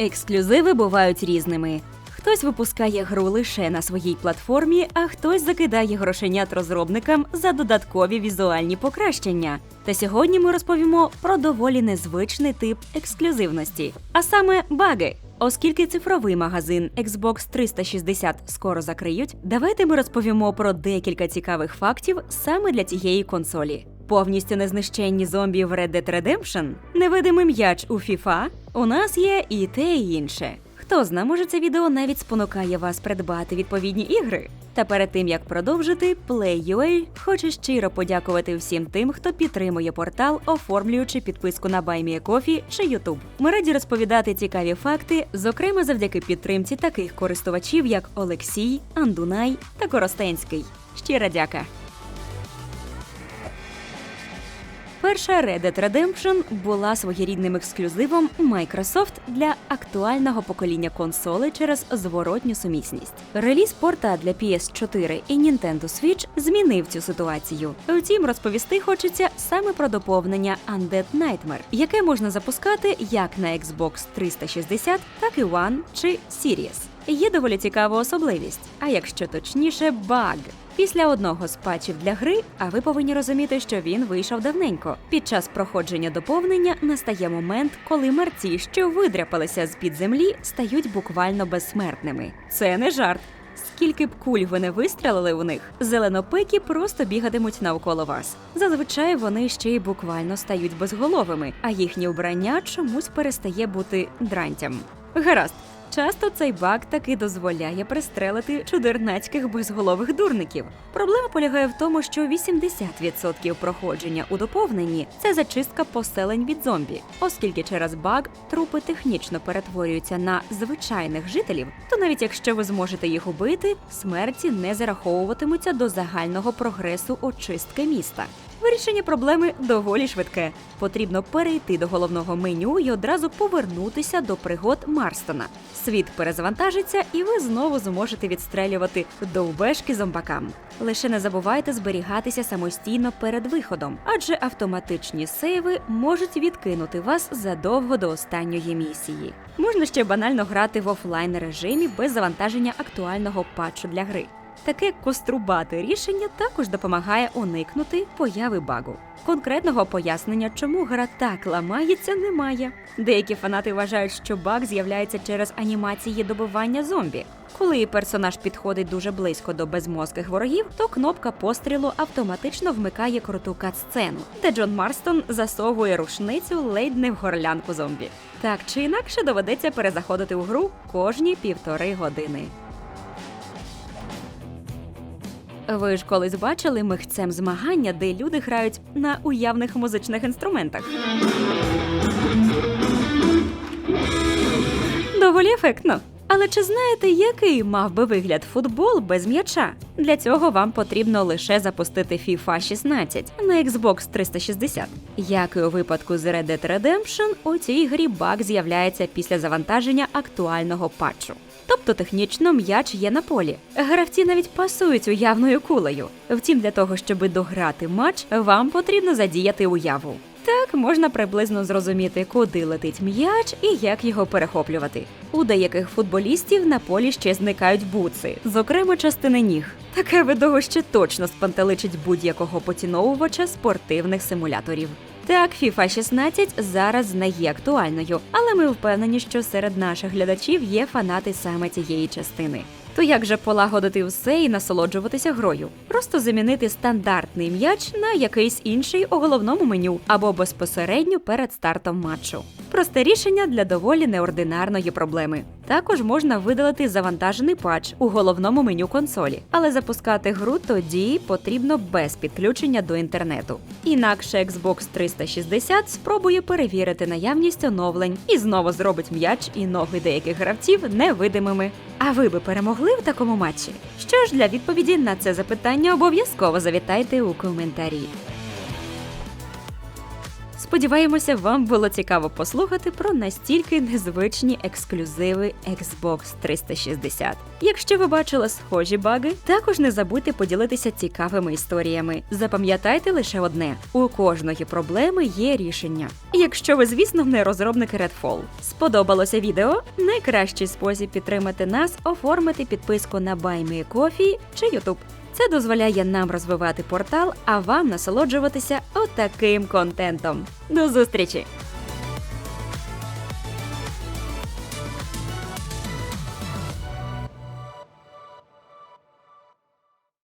Ексклюзиви бувають різними. Хтось випускає гру лише на своїй платформі, а хтось закидає грошенят розробникам за додаткові візуальні покращення. Та сьогодні ми розповімо про доволі незвичний тип ексклюзивності, а саме баги. Оскільки цифровий магазин Xbox 360 скоро закриють, давайте ми розповімо про декілька цікавих фактів саме для цієї консолі. Повністю незнищенні зомбі в Red Dead Redemption, невидимий м'яч у FIFA, у нас є і те, і інше. Хто зна, може це відео навіть спонукає вас придбати відповідні ігри. Та перед тим як продовжити, Play.ua хоче щиро подякувати всім тим, хто підтримує портал, оформлюючи підписку на BuyMeACoffee чи YouTube. Ми раді розповідати цікаві факти, зокрема завдяки підтримці таких користувачів, як Олексій, Андунай та Коростенський. Щира дяка! Перша Red Dead Redemption була своєрідним ексклюзивом Microsoft для актуального покоління консолей через зворотню сумісність. Реліз порта для PS4 і Nintendo Switch змінив цю ситуацію. Втім, розповісти хочеться саме про доповнення Undead Nightmare, яке можна запускати як на Xbox 360, так і One чи Series. Є доволі цікава особливість, а якщо точніше, баг. Після одного з патчів для гри, а ви повинні розуміти, що він вийшов давненько. Під час проходження доповнення настає момент, коли мерці, що видряпалися з під землі, стають буквально безсмертними. Це не жарт. Скільки б куль ви не вистрелили у них, зеленопики просто бігатимуть навколо вас. Зазвичай вони ще й буквально стають безголовими, а їхнє вбрання чомусь перестає бути дрантям. Гаразд. Часто цей баг таки дозволяє пристрелити чудернацьких безголових дурників. Проблема полягає в тому, що 80% проходження у доповненні це зачистка поселень від зомбі, оскільки через баг трупи технічно перетворюються на звичайних жителів, то навіть якщо ви зможете їх убити, смерті не зараховуватимуться до загального прогресу очистки міста. Вирішення проблеми доволі швидке. Потрібно перейти до головного меню і одразу повернутися до пригод Марстона. Світ перезавантажиться, і ви знову зможете відстрелювати довбешки зомбакам. Лише не забувайте зберігатися самостійно перед виходом, адже автоматичні сейви можуть відкинути вас задовго до останньої місії. Можна ще банально грати в офлайн режимі без завантаження актуального патчу для гри. Таке кострубате рішення також допомагає уникнути появи багу. Конкретного пояснення, чому гра так ламається, немає. Деякі фанати вважають, що баг з'являється через анімації добивання зомбі. Коли персонаж підходить дуже близько до безмозких ворогів, то кнопка пострілу автоматично вмикає круту кат-сцену, де Джон Марстон засовує рушницю ледь не в горлянку зомбі. Так чи інакше доведеться перезаходити у гру кожні півтори години. Ви ж колись бачили михцем змагання, де люди грають на уявних музичних інструментах. Доволі ефектно. Але чи знаєте, який мав би вигляд футбол без м'яча? Для цього вам потрібно лише запустити FIFA 16 на Xbox 360. Як і у випадку з Red Dead Redemption, у цій грі баг з'являється після завантаження актуального патчу. Тобто технічно м'яч є на полі. Гравці навіть пасують уявною кулею. Втім, для того, щоб дограти матч, вам потрібно задіяти уяву. Так можна приблизно зрозуміти, куди летить м'яч і як його перехоплювати. У деяких футболістів на полі ще зникають буци, зокрема частини ніг. Таке видовище точно спантеличить будь-якого поціновувача спортивних симуляторів. Так, FIFA 16 зараз не є актуальною, але ми впевнені, що серед наших глядачів є фанати саме цієї частини. То як же полагодити все і насолоджуватися грою? Просто замінити стандартний м'яч на якийсь інший у головному меню або безпосередньо перед стартом матчу. Просте рішення для доволі неординарної проблеми. Також можна видалити завантажений патч у головному меню консолі, але запускати гру тоді потрібно без підключення до інтернету. Інакше Xbox 360 спробує перевірити наявність оновлень і знову зробить м'яч і ноги деяких гравців невидимими. А ви би перемогли в такому матчі? Що ж, для відповіді на це запитання обов'язково завітайте у коментарі. Сподіваємося, вам було цікаво послухати про настільки незвичні ексклюзиви Xbox 360. Якщо ви бачили схожі баги, також не забудьте поділитися цікавими історіями. Запам'ятайте лише одне: у кожної проблеми є рішення. Якщо ви, звісно, не розробники Redfall. Сподобалося відео? Найкращий спосіб підтримати нас оформити підписку на BuyMeCoffee чи YouTube. Це дозволяє нам розвивати портал, а вам насолоджуватися отаким контентом. До зустрічі!